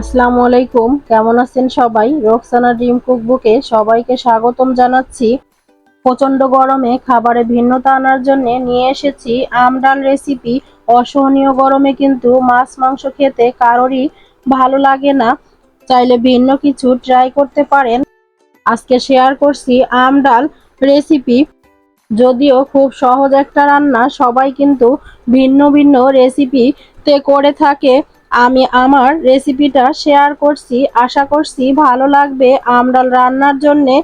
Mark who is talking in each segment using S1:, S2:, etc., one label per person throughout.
S1: আসসালামু আলাইকুম। কেমন আছেন সবাই? রোকসানা ড্রিম কুকবুকে সবাইকে স্বাগতম জানাচ্ছি। প্রচণ্ড গরমে খাবারে ভিন্নতা আনার জন্য নিয়ে এসেছি আম ডাল রেসিপি। অসহনীয় গরমে কিন্তু মাছ, মাংস খেতে কারোরই ভালো লাগে না। চাইলে ভিন্ন কিছু ট্রাই করতে পারেন। আজকে শেয়ার করছি আম ডাল রেসিপি। যদিও খুব সহজ একটা রান্না, সবাই কিন্তু ভিন্ন ভিন্ন রেসিপিতে করে থাকে। আমি আমার রেসিপিটা শেয়ার করছি, আশা করছি ভালো লাগবে। আমডাল রান্নার জন্যে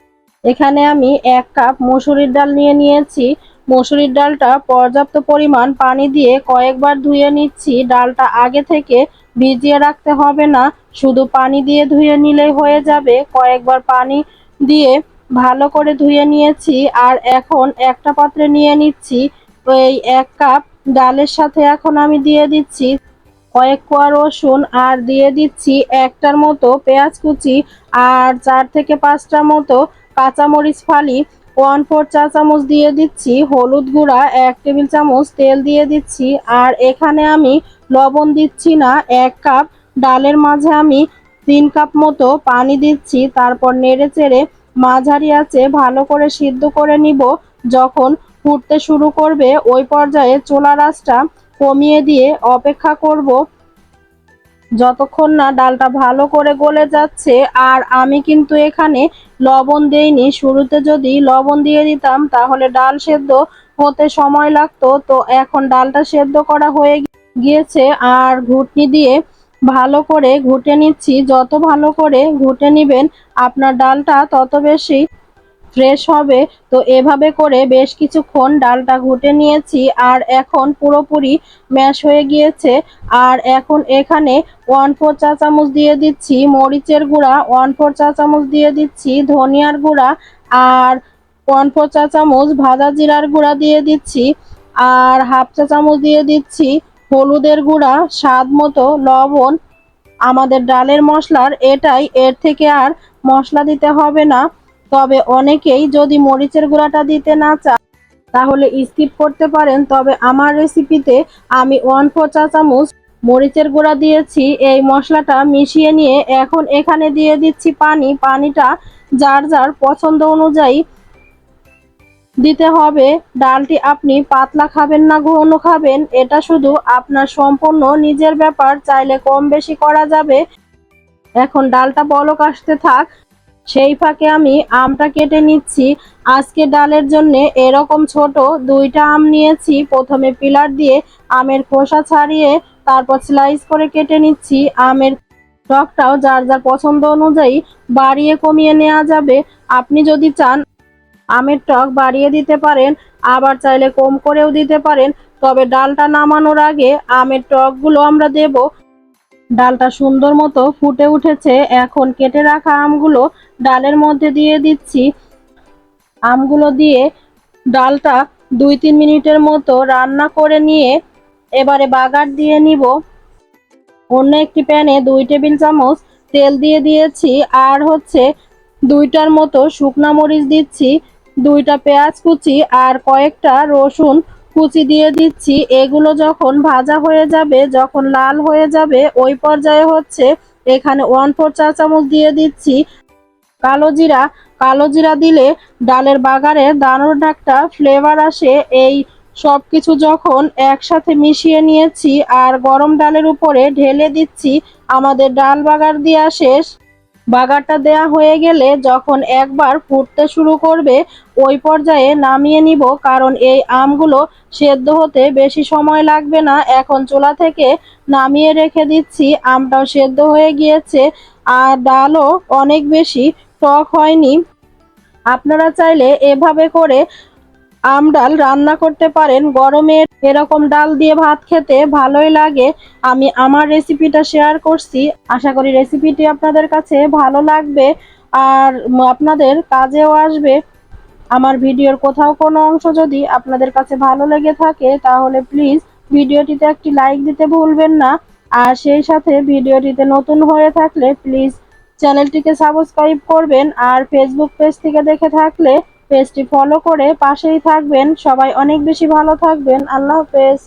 S1: এখানে আমি এক কাপ মসুরির ডাল নিয়ে নিয়েছি। মসুরির ডালটা পর্যাপ্ত পরিমাণ পানি দিয়ে কয়েকবার ধুয়ে নিচ্ছি। ডালটা আগে থেকে ভিজিয়ে রাখতে হবে না, শুধু পানি দিয়ে ধুয়ে নিলেই হয়ে যাবে। কয়েকবার পানি দিয়ে ভালো করে ধুয়ে নিয়েছি আর এখন একটা পাত্রে নিয়ে নিচ্ছি। ওই এক কাপ ডালের সাথে এখন আমি দিয়ে দিচ্ছি। কয়েক কোয়া রসুন আর দিয়ে দিচ্ছি একটার মতো পেঁয়াজ কুচি আর চার থেকে পাঁচটার মতো কাঁচামরিচ ফালি। ওয়ান ফোর চা চামচ দিয়ে দিচ্ছি হলুদ গুঁড়া, এক টেবিল চামচ তেল দিয়ে দিচ্ছি। আর এখানে আমি লবণ দিচ্ছি না, এক কাপ। ডালের মাঝে আমি তিন কাপ মতো পানি দিচ্ছি। তারপর নেড়ে চেড়ে মাঝারি আছে ভালো করে সিদ্ধ করে নিব। যখন ফুটতে শুরু করবে, ওই পর্যায়ে চোলা রাসটা কমিয়ে দিয়ে অপেক্ষা করব। যতক্ষণ না ডালটা ভালো করে গলে যাচ্ছে, আর আমি কিন্তু এখানে লবণ দেইনি। শুরুতে যদি লবণ দিয়ে দিতাম, তাহলে ডাল সেদ্ধ হতে সময় লাগতো। তো এখন ডালটা সেদ্ধ করা হয়ে গিয়েছে, আর ঘুটনি দিয়ে ভালো করে ঘুটে নিচ্ছি। যত ভালো করে ঘুটে নেবেন, আপনার ডালটা তত বেশি ফ্রেশ হবে। তো এভাবে করে বেশ কিছুক্ষণ ডালটা ঘুটে নিয়েছি আর এখন পুরোপুরি ম্যাশ হয়ে গিয়েছে। আর এখন এখানে ওয়ান ফোর চা চামচ দিয়ে দিচ্ছি মরিচের গুঁড়া ওয়ান ফোর চা চামচ দিয়ে দিচ্ছি ধনিয়ার গুঁড়া আর ওয়ান ফোর চা চামচ ভাজা জিরার গুঁড়া দিয়ে দিচ্ছি। আর হাফ চা চামচ দিয়ে দিচ্ছি হলুদের গুঁড়া, স্বাদ মতো লবণ। আমাদের ডালের মশলার এটাই, এর থেকে আর মশলা দিতে হবে না। তবে অনেকেই যদি মরিচের গুঁড়াটা দিতে না চান তাহলে স্কিপ করতে পারেন। তবে আমার রেসিপিতে আমি ওয়ান ফোর চা চামচ মরিচের গুঁড়া দিয়েছি। এই মশলাটা মিশিয়ে নিয়ে এখন এখানে দিয়ে দিচ্ছি পানি। পানিটা যার যার পছন্দ অনুযায়ী দিতে হবে। ডালটি আপনি পাতলা খাবেন না, ঘন খাবেন। এটা শুধু আপনার সম্পূর্ণ নিজের ব্যাপার। চাইলে কম বেশি করা যাবে। এখন ডালটা বলক আসতে থাক। সেই ফাঁকে আমি আমটা কেটে নিচ্ছি। আজকে ডালের জন্য এরকম ছোট দুইটা আম নিয়েছি। প্রথমে পিলার দিয়ে আমের খোসা ছাড়িয়ে তারপর স্লাইস করে কেটে নিচ্ছি। আমের টকটাও যার যার পছন্দ অনুযায়ী বাড়িয়ে কমিয়ে নেওয়া যাবে। আপনি যদি চান আমের টক বাড়িয়ে দিতে পারেন, আবার চাইলে কম করেও দিতে পারেন। তবে ডালটা নামানোর আগে আমের টকগুলো আমরা দেব। ডালটা সুন্দর মতো ফুটে উঠেছে। এখন কেটে রাখা আমগুলো ডালের মধ্যে দিয়ে দিচ্ছি। আমগুলো দিয়ে ডালটা দুই তিন মিনিটের মতো রান্না করে নিয়ে এবারে বাগার দিয়ে নিব। অন্য একটি প্যানে দুই টেবিল চামচ তেল দিয়ে দিয়েছি। আর হচ্ছে দুইটার মতো শুকনা মরিচ দিচ্ছি, দুইটা পেঁয়াজ কুচি আর কয়েকটা রসুন কুচি দিয়ে দিচ্ছি। এগুলো যখন ভাজা হয়ে যাবে, যখন লাল হয়ে যাবে, ওই পর্যায়ে হচ্ছে এখানে ওয়ান ফোর চা চামচ দিয়ে দিচ্ছি কালো জিরা। কালো জিরা দিলে ডালের বাগারে দানোর একটা ফ্লেভার আসে। এই সব কিছু যখন একসাথে মিশিয়ে নিয়েছি আর গরম ডালের উপরে ঢেলে দিচ্ছি, আমাদের ডাল বাগার দেওয়া শেষ। বাগারটা দেয়া হয়ে গেলে যখন একবার ফুটতে শুরু করবে, ওই পর্যায়ে নামিয়ে নিব, কারণ এই আমগুলো সেদ্ধ হতে বেশি সময় লাগবে না। এখন চোলা থেকে নামিয়ে রেখে দিচ্ছি, আমটাও সেদ্ধ হয়ে গিয়েছে, আর ডালও অনেক বেশি টক হয়নি। আপনারা চাইলে এভাবে করে আম ডাল রান্না করতে পারেন। গরমের এরকম ডাল দিয়ে ভাত খেতে ভালোই লাগে। আমি আমার রেসিপিটা শেয়ার করছি। আশা করি রেসিপিটি আপনাদের কাছে ভালো লাগবে। আর আপনাদের কাজেও আসবে। আমার ভিডিওর কোথাও কোনো অংশ যদি আপনাদের কাছে ভালো লেগে থাকে, তাহলে প্লিজ ভিডিওটিতে একটি লাইক দিতে ভুলবেন না। আর সেই সাথে ভিডিওটিতে নতুন হয়ে থাকলে প্লিজ চ্যানেলটিকে সাবস্ক্রাইব করবেন। আর ফেসবুক পেজ থেকে দেখে থাকলে পেজটি ফলো করে পাশেই থাকবেন। সবাই অনেক বেশি ভালো থাকবেন। আল্লাহ হাফেজ।